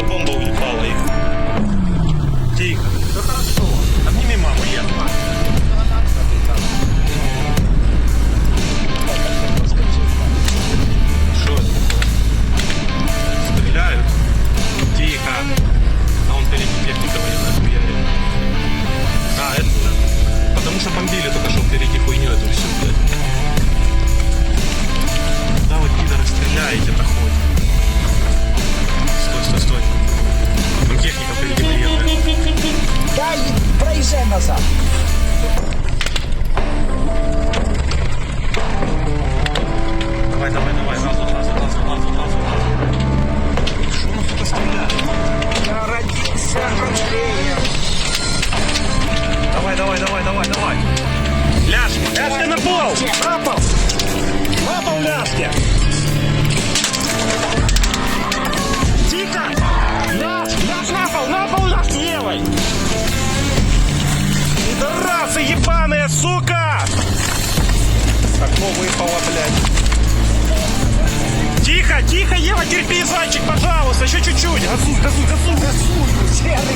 他蹦不。Назад. Давай, давай, давай, газу, газу, газу, газу, газу, газу. Що воно тут стріляє? Я родился контролем. Давай, давай, давай, давай, давай. Ляж, ляжки на пол! На пол. На пол ляжки! Сука! Окно выпало, блядь. Тихо, тихо, Ева, терпи, зайчик, пожалуйста, еще чуть-чуть. Газуй, газуй, газуй, газуй. Серый